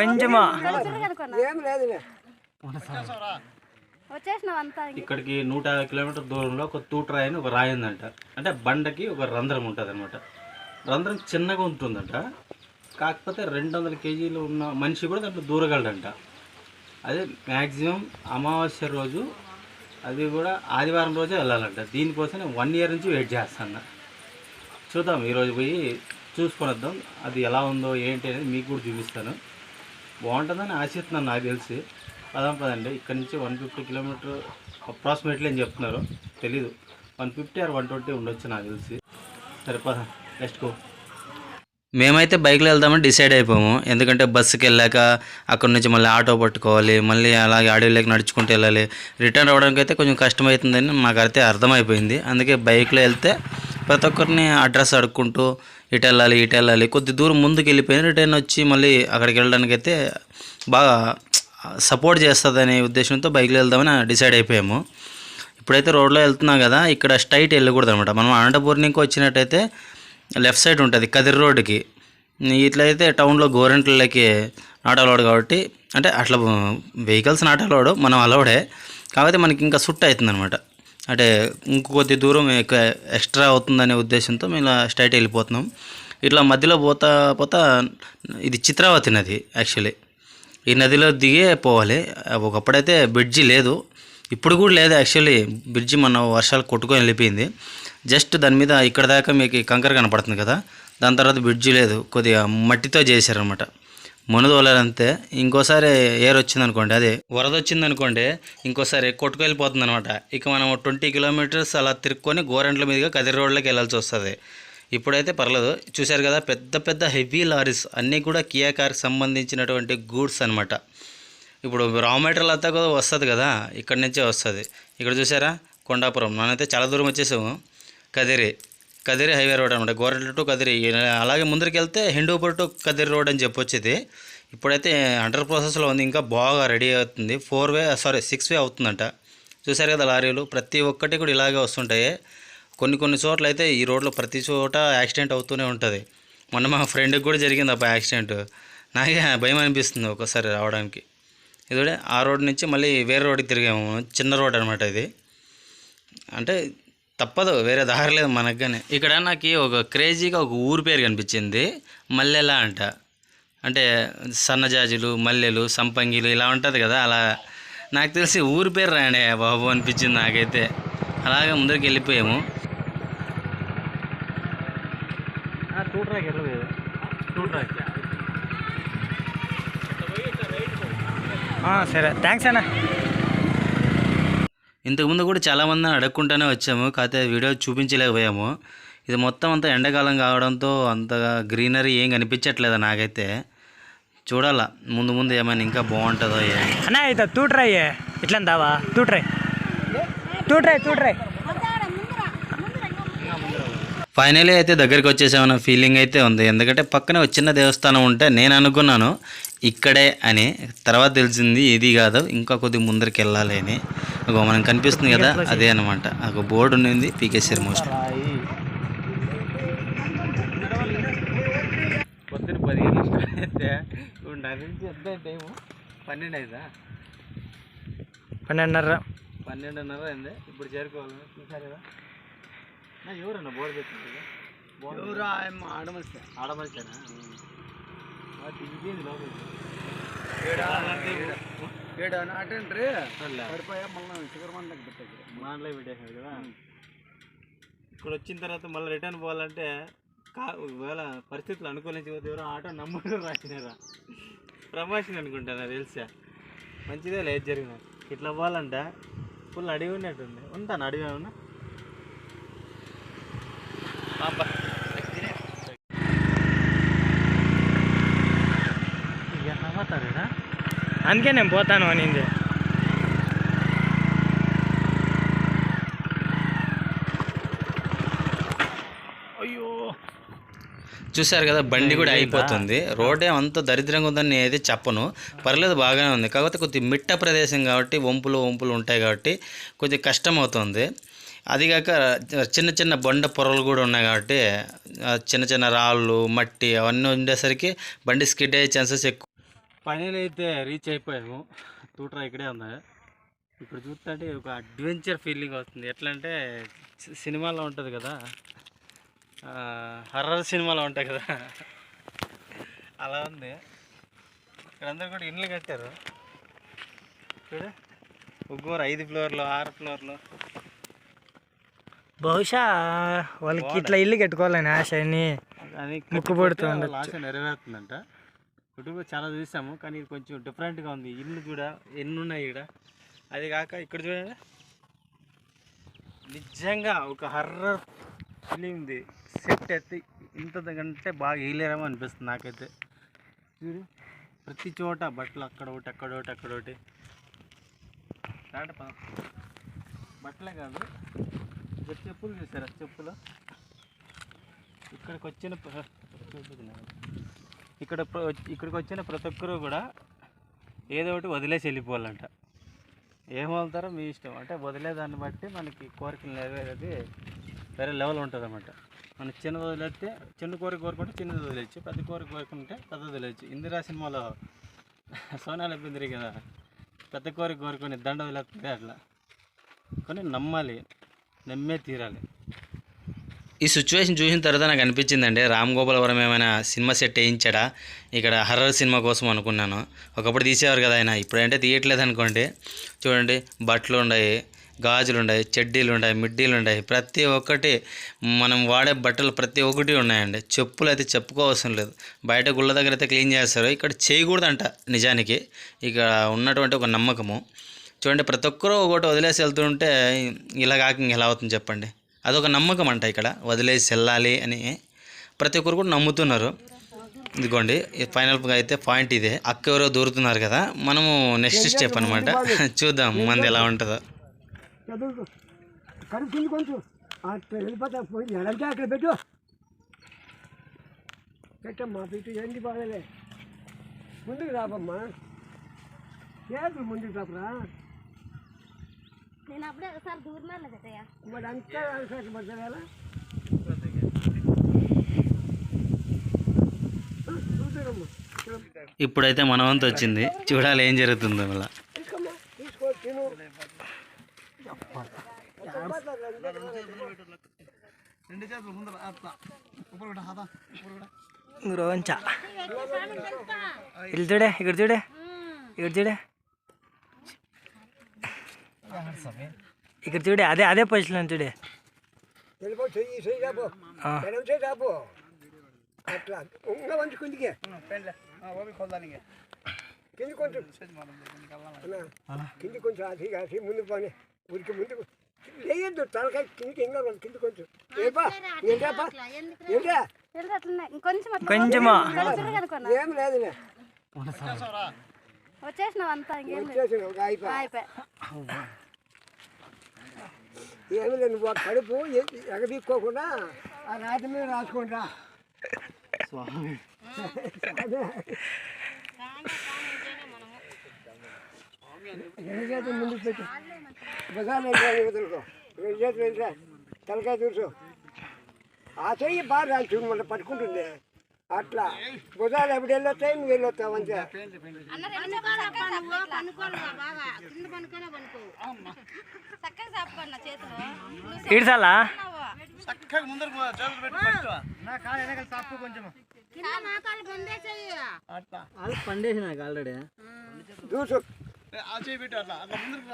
కొంచెమా? ఇక్కడికి నూట యాభై కిలోమీటర్ దూరంలో ఒక తూట్రాయి అని ఒక రాయి ఉందంట. అంటే బండకి ఒక రంధ్రం ఉంటుంది అనమాట రంధ్రం చిన్నగా ఉంటుందంట. కాకపోతే రెండు వందల కేజీలు ఉన్న మనిషి కూడా దాంట్లో దూరగలడంట. అదే మ్యాక్సిమం అమావాస్య రోజు అది కూడా ఆదివారం రోజే వెళ్ళాలంట. దీనికోసం నేను వన్ ఇయర్ నుంచి వెయిట్ చేస్తాను చూద్దాం ఈరోజు పోయి చూసుకొని వద్దాం అది ఎలా ఉందో ఏంటి అనేది మీకు కూడా చూపిస్తాను. బాగుంటుందని ఆశిస్తున్నాను నాకు తెలిసి. పదాం పదండి. ఇక్కడ నుంచి వన్ ఫిఫ్టీ కిలోమీటర్ అప్రాక్సిమేట్లీ అని చెప్తున్నారు. తెలీదు. One fifty or one twenty ఉండొచ్చు నాకు తెలిసి. సరిపద నెక్స్ట్ గో మేమైతే బైక్లో వెళ్దామని డిసైడ్ అయిపోయాము. ఎందుకంటే బస్సుకి వెళ్ళాక అక్కడ నుంచి మళ్ళీ ఆటో పట్టుకోవాలి మళ్ళీ అలాగే అడవిలోకి నడుచుకుంటూ వెళ్ళాలి. రిటర్న్ అవ్వడానికి అయితే కొంచెం కష్టమవుతుందని మాకు అయితే అర్థమైపోయింది. అందుకే బైక్లో వెళ్తే ప్రతి ఒక్కరిని అడ్రస్ అడుక్కుంటూ ఇటు వెళ్ళాలి ఇటు వెళ్ళాలి కొద్ది దూరం ముందుకు వెళ్ళిపోయిన రిటర్న్ వచ్చి మళ్ళీ అక్కడికి వెళ్ళడానికి అయితే బాగా సపోర్ట్ చేస్తుందనే ఉద్దేశంతో బైక్లో వెళ్దామని డిసైడ్ అయిపోయాము. ఇప్పుడైతే రోడ్లో వెళ్తున్నాం కదా ఇక్కడ స్ట్రైట్ వెళ్ళకూడదు అనమాట మనం అనంతపూర్ణికి వచ్చినట్టయితే లెఫ్ట్ సైడ్ ఉంటుంది కదిరి రోడ్డుకి. ఇట్లయితే టౌన్లో గోరెంట్లకి నాట్ అలౌడ్ కాబట్టి అంటే అట్లా వెహికల్స్ నాట్ అలౌడ్ మనం అలౌడే కాకపోతే మనకి ఇంకా సుట్ అవుతుంది అనమాట అంటే ఇంకొద్ది దూరం ఎక్స్ట్రా అవుతుందనే ఉద్దేశంతో మేము ఇలా స్ట్రైట్ వెళ్ళిపోతున్నాం. ఇట్లా మధ్యలో పోతా పోతా ఇది చిత్రావతి నది యాక్చువల్లీ. ఈ నదిలో దిగే పోవాలి. ఒకప్పుడైతే బ్రిడ్జి లేదు. ఇప్పుడు కూడా లేదు యాక్చువల్లీ. బ్రిడ్జి మన వర్షాలు కొట్టుకొని వెళ్ళిపోయింది. జస్ట్ దాని మీద ఇక్కడ దాకా మీకు కంకర కనపడుతుంది కదా. దాని తర్వాత బ్రిడ్జి లేదు. కొద్దిగా మట్టితో చేశారనమాట మునదోలాలంతే. ఇంకోసారి ఏర్ వచ్చిందనుకోండి అదే వరద వచ్చిందనుకోండి ఇంకోసారి కొట్టుకెళ్ళిపోతుంది అనమాట ఇక మనం ట్వంటీ కిలోమీటర్స్ అలా తిరుక్కొని గోరెంట్ల మీదుగా కదిరి రోడ్లోకి వెళ్ళాల్సి వస్తుంది. ఇప్పుడైతే పర్లేదు. చూశారు కదా పెద్ద పెద్ద హెవీ లారీస్ అన్నీ కూడా కియా కార్కి సంబంధించినటువంటి గూడ్స్ అనమాట ఇప్పుడు రా మెటీరియల్ అంతా కూడా వస్తుంది కదా ఇక్కడి నుంచే వస్తుంది. ఇక్కడ చూసారా కొండాపురం. నేనైతే చాలా దూరం వచ్చేసాము. కదిరి. కదిరి హైవే రోడ్ అనమాట గోరెంట్ల టు కదిరి. అలాగే ముందరికి వెళ్తే హిందూపూర్ టు కదిరి రోడ్ అని చెప్పొచ్చేది. ఇప్పుడైతే అండర్ ప్రాసెస్లో ఉంది. ఇంకా బాగా రెడీ అవుతుంది. Four way sorry six way అవుతుందంట. చూసారు కదా లారీలు? ప్రతి ఒక్కటి కూడా ఇలాగే వస్తుంటాయి. కొన్ని కొన్ని చోట్ల అయితే ఈ రోడ్లో ప్రతి చోట యాక్సిడెంట్ అవుతూనే ఉంటుంది. మొన్న మా ఫ్రెండ్కి కూడా జరిగింది అబ్బా యాక్సిడెంట్. నాకే భయం అనిపిస్తుంది ఒకసారి రావడానికి. ఇదే ఆ రోడ్ నుంచి మళ్ళీ వేరే రోడ్కి తిరిగాము. చిన్న రోడ్ అనమాట ఇది. అంటే తప్పదు వేరే దారి లేదు మనకు కానీ ఇక్కడ నాకు ఒక క్రేజీగా ఒక ఊరు పేరు కనిపించింది మల్లెల అంట. అంటే సన్నజాజులు మల్లెలు సంపంగిలు ఇలా ఉంటుంది కదా అలా. నాకు తెలిసి ఊరి పేరు రాండి బాబు అనిపించింది నాకైతే. అలాగే ముందరికి వెళ్ళిపోయాము. సరే. థ్యాంక్స్ అన్న. ఇంతకుముందు కూడా చాలామంది అడగకుండానే వచ్చాము కాకపోతే వీడియో చూపించలేకపోయాము. ఇది మొత్తం అంతా ఎండాకాలం కావడంతో అంతగా గ్రీనరీ ఏం కనిపించట్లేదు నాకైతే. చూడాలా ముందు ముందు ఏమైనా ఇంకా బాగుంటుందో ఏమో. అన్న అయితే తూ ట్రై ఇట్లా దావా తూ ట్రై తూ ట్రై తూ ట్రై ఫైనలీ అయితే దగ్గరికి వచ్చేసామన్న ఫీలింగ్ అయితే ఉంది. ఎందుకంటే పక్కనే ఒక చిన్న దేవస్థానం ఉంటే నేను అనుకున్నాను ఇక్కడే అని. తర్వాత తెలిసింది ఇది కాదు. ఇంకా కొద్ది ముందరికి వెళ్ళాలి అని. ఇగో మనం కనిపిస్తుంది కదా అదే అనమాట ఒక బోర్డు ఉండింది పీకేసారు మోస్ట్ పొద్దున పది గంటలు అయితే ఇప్పుడు తెలిసి ఎంత టైము పన్నెండు అయిందా పన్నెండున్నర. పన్నెండున్నర అయింది. ఇప్పుడు చేరుకోవాలి? చూసారు కదా? నా ఎవరన్నా బోర్డు పెట్టింది ఆడమనిషి ఆడమనిషేనా దిగిపోయింది లోపలికి. పడిపోయా మళ్ళీ పెట్టారు పెట్టేశారు కదా. ఇక్కడ వచ్చిన తర్వాత మళ్ళీ రిటర్న్ పోవాలంటే కా ఒకవేళ పరిస్థితులు అనుకూలించి పోతే ఎవరో ఆటో నమ్మకం రాసినారా? ప్రమోషన్ అనుకుంటా నాకు తెలుసా? మంచిదే లేదు జరిగిన. ఇట్లా పోవాలంట. ఫుల్ అడిగి ఉన్నట్టుంది. ఉంటాను అడిగి ఉన్నా అందుకే నేను పోతాను అనింది. చూశారు కదా బండి కూడా అయిపోతుంది. రోడ్ అంత దరిద్రంగా ఉందని నేనైతే చెప్పను. పర్లేదు బాగానే ఉంది. కాకపోతే కొద్ది మిట్ట ప్రదేశం కాబట్టి వంపులు వంపులు ఉంటాయి కాబట్టి కొద్దిగా కష్టం అవుతుంది అదిగాక చిన్న చిన్న బొండ పొరలు కూడా ఉన్నాయి కాబట్టి చిన్న చిన్న రాళ్ళు మట్టి అవన్నీ ఉండేసరికి బండి స్కిడ్ అయ్యే ఛాన్సెస్ ఎక్కువ. పైన అయితే రీచ్ అయిపోయాము. తూట్రా ఇక్కడే ఉంది ఇప్పుడు చూస్తుంటే ఒక అడ్వెంచర్ ఫీలింగ్ వస్తుంది. ఎట్లా అంటే సినిమాలో ఉంటుంది కదా. హర్రర్ సినిమాలో ఉంటాయి కదా. అలా ఉంది. ఇక్కడ అందరు కూడా ఇండ్లు కట్టారు. చూడు. ఒక్కొరు ఐదు ఫ్లోర్లు ఆరు ఫ్లోర్లు. బహుశా వాళ్ళకి ఇట్లా ఇల్లు కట్టుకోవాలని ఆశ అని ముక్కు పడుతూ కట్టుకుంటే వాళ్ళ ఆశ నెరవేరుతుందంట. యూట్యూబ్ చాలా చూసాము కానీ ఇది కొంచెం డిఫరెంట్గా ఉంది. ఇల్లు కూడా ఎన్ని ఉన్నాయి ఇక్కడ అది కాక ఇక్కడ చూడండి. నిజంగా ఒక హర్రర్ ఫిలిం ఉంది. సెట్ అయితే ఇంత కంటే బాగా వేయలేరేమో అనిపిస్తుంది నాకైతే. చూడు ప్రతి చోట బట్టలు అక్కడ ఒకటి అక్కడ ఒకటి అక్కడ ఒకటి. బట్టలే కాదు. ఇక్కడ చెప్పులు చూసారా? చెప్పులు? ఇక్కడికి వచ్చిన ఇక్కడ ఇక్కడికి వచ్చిన ప్రతి ఒక్కరు కూడా ఏదో ఒకటి వదిలేసి వెళ్ళిపోవాలంట. ఏం వదులుతారో మీ ఇష్టం. అంటే వదిలేదాన్ని బట్టి మనకి కోరికలు నెరవేరేది వేరే లెవెల్ ఉంటుంది అనమాట మనం చిన్నది వదిలేస్తే చిన్న కోరిక కోరుకుంటే చిన్నది వదిలేచ్చు పెద్ద కోరిక కోరుకుంటే పెద్దది వదిలేచ్చు ఇందిరా సినిమాలో సోనాలు బిందిరి కదా పెద్ద కోరిక కోరుకొని దండ వదిలేస్తుంది అట్లా. కానీ నమ్మాలి నమ్మే తీరాలి. ఈ సిచ్యువేషన్ చూసిన తర్వాత నాకు అనిపించిందండి రామ్ గోపాలవరం ఏమైనా సినిమా సెట్ వేయించాడా? ఇక్కడ హర్రర్ సినిమా కోసం అనుకున్నాను. ఒకప్పుడు తీసేవారు కదా ఆయన ఇప్పుడంటే తీయట్లేదు అనుకోండి చూడండి బట్టలు ఉన్నాయి గాజులు ఉన్నాయి చెడ్డీలు ఉన్నాయి మిడ్డీలు ఉన్నాయి. ప్రతి ఒక్కటి మనం వాడే బట్టలు ప్రతి ఒక్కటి ఉన్నాయండి. చెప్పులు అయితే చెప్పుకోవసరం లేదు. బయట గుళ్ళ దగ్గర అయితే క్లీన్ చేస్తారు. ఇక్కడ చేయకూడదంట నిజానికి. ఇక్కడ ఉన్నటువంటి ఒక నమ్మకము. చూడండి ప్రతి ఒక్కరూ ఒకటి వదిలేసి వెళ్తుంటే ఇలా కాక ఇంక ఎలా అవుతుంది చెప్పండి? అదొక నమ్మకం అంట ఇక్కడ. వదిలేసి వెళ్ళాలి అని ప్రతి ఒక్కరు కూడా నమ్ముతున్నారు. ఇదిగోండి ఫైనల్గా అయితే పాయింట్ ఇదే. అక్క ఎవరో దూరుతున్నారు కదా మనము నెక్స్ట్ స్టెప్ అనమాట చూద్దాం మంది ఎలా ఉంటుందో. అక్కడ పెట్టు. పెట్టమ్మా పెట్టు. ఏంటి బాగలే ముందుకు రాబమ్మా చేతులు ముందుకు రాపరా? నేను అప్పుడే ఒకసారి దూరినాను కదయ్యా మరి అంతా ఇప్పుడైతే మన వంతు వచ్చింది. చూడాలి ఏం జరుగుతుందో మళ్ళీ. చూడే ఇక్కడ చూడే. ఇక్కడ చూడే. ఇక్కడ చూడే అదే అదే పొజిషన్ చూడే కింది కొంచెం కింది కొంచెం అది కాసి ముందు పోనీ ఊరికి ముందుకు లేయద్దు తలకాయ కిందికి ఇంకా రోజు కింది కొంచెం ఏపా ఏంటా ఏంటా కొంచెమా ఏం లేదులే వచ్చేసినావు అంతా లేదు అయిపోయి ఏమి లేదు నువ్వు ఆ కడుపు ఎ- ఎగదీసుకోకుండా ఆ రాతి మీద రాసుకుంటా. అదే. రెండు చేతులు ముందుకు పెట్టు. భుజాలు రెండు చేతులు వెళ్ళా తలకాయ చూసు ఆ చెయ్యి బాగా రాలి చూడు మళ్ళీ పట్టుకుంటుంది. అట్లా. భుజాలు ఎప్పుడు వెళ్ళొస్తాయి? నువ్వు వెళ్ళొస్తావు అంతే ఇడ్చాలా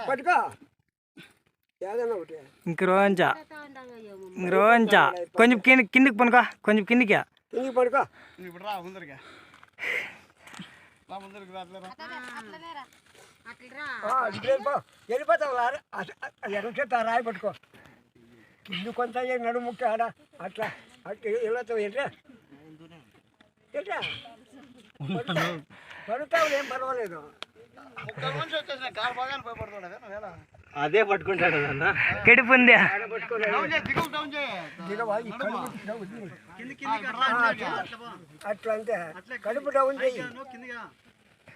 పట్టుకో. ఏదైనా ఒకటి. ఇంక రోంచ ఇంక రోంచ కొంచెం కింద కిందికి పనుకో. కొంచెం కిందికి. కిందికి పడుకో ఆ, ఇటు వెళ్ళిపో వెళ్ళిపోతావు ఎడం చేత ఆ రాయి పట్టుకో. కింద కొంత ఏ నడుముక్క ఆడ. అట్లా అట్లా వెళ్ళతావు ఎట్లా ఎట్లా పడుతావు ఏం పర్వాలేదు. అదే పట్టుకుంటాడు అన్న కడుపు ఉందా ఆడ పట్టుకోలేదు దిగవా ఈ కడుపు. ఆ, అట్లా. అట్లా అంటే కడుపు డౌన్ చెయ్యి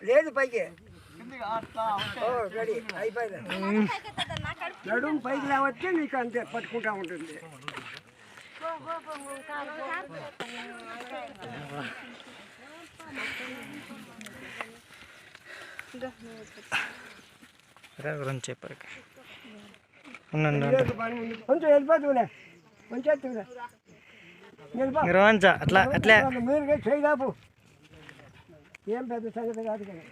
లేదు పైకి. రెడీ. అయిపోయింది. నడుము పైకి లేవచ్చే నీకు అంతే పట్టుకుంటా ఉంటుంది. గురించి చెప్పారు ఉండండి లేదు పని ఉంది. కొంచెం అట్లా అట్లే. మీరు చేయదాపు ఏం పెద్ద సంగతి కాదు కదా.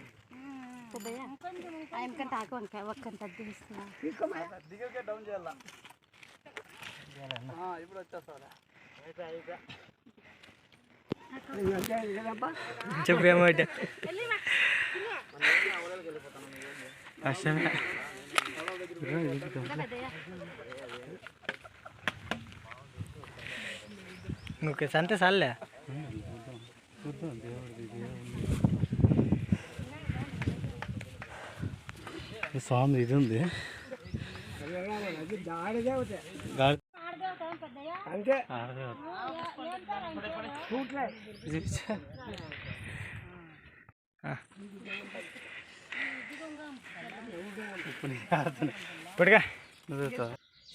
ఆయన కంటే ఆకు వంకాయ ఒక్కంత అంతే కదప్పా. చెప్పు ఏమంటే ఓకే సంతే సార్లే స్వామి ఇది ఉంది అది దాడిదే అవుతాయి గాలి అంతే చూట్లే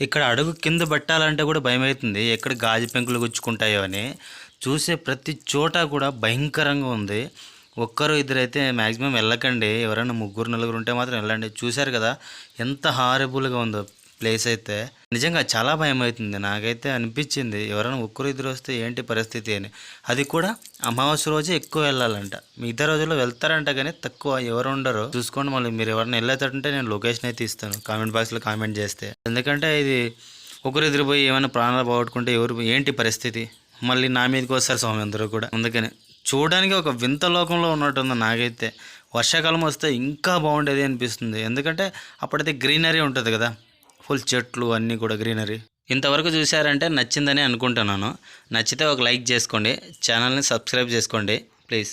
ఇక్కడ అడుగు కింద పెట్టాలంటే కూడా భయం అవుతుంది. ఎక్కడ గాజు పెంకులు గుచ్చుకుంటాయో అని. చూసే ప్రతి చోట కూడా భయంకరంగా ఉంది. ఒక్కరు ఇద్దరైతే మ్యాక్సిమం వెళ్ళకండి. ఎవరైనా ముగ్గురు నలుగురు ఉంటే మాత్రం వెళ్ళండి. చూశారు కదా ఎంత హారబుల్గా ఉందో ప్లేస్ అయితే. నిజంగా చాలా భయం అవుతుంది నాకైతే అనిపించింది ఎవరైనా ఒక్కరు ఇద్దరు వస్తే ఏంటి పరిస్థితి అని. అది కూడా అమావాస్య రోజే ఎక్కువ వెళ్ళాలంట. మిగతా రోజుల్లో వెళ్తారంట కానీ తక్కువ ఎవరు ఉండరు. చూసుకోండి మళ్ళీ మీరు ఎవరైనా వెళ్ళేటట్టుంటే నేను లొకేషన్ అయితే ఇస్తాను. కామెంట్ బాక్స్లో కామెంట్ చేస్తే. ఎందుకంటే ఇది ఒకరు పోయి ఏమైనా ప్రాణాలు పోగొట్టుకుంటే ఎవరు ఏంటి పరిస్థితి? మళ్ళీ నా మీదకి వస్తారు స్వామి అందరూ కూడా. అందుకని చూడడానికి ఒక వింత లోకంలో ఉన్నట్టుంది నాకైతే. వర్షాకాలం వస్తే ఇంకా బాగుండేది అనిపిస్తుంది. ఎందుకంటే అప్పుడైతే గ్రీనరీ ఉంటుంది కదా. ఫుల్ చెట్లు అన్నీ కూడా గ్రీనరీ. ఇంతవరకు చూశారంటే నచ్చిందని అనుకుంటున్నాను. నచ్చితే ఒక లైక్ చేసుకోండి. ఛానల్ని సబ్స్క్రైబ్ చేసుకోండి. ప్లీజ్.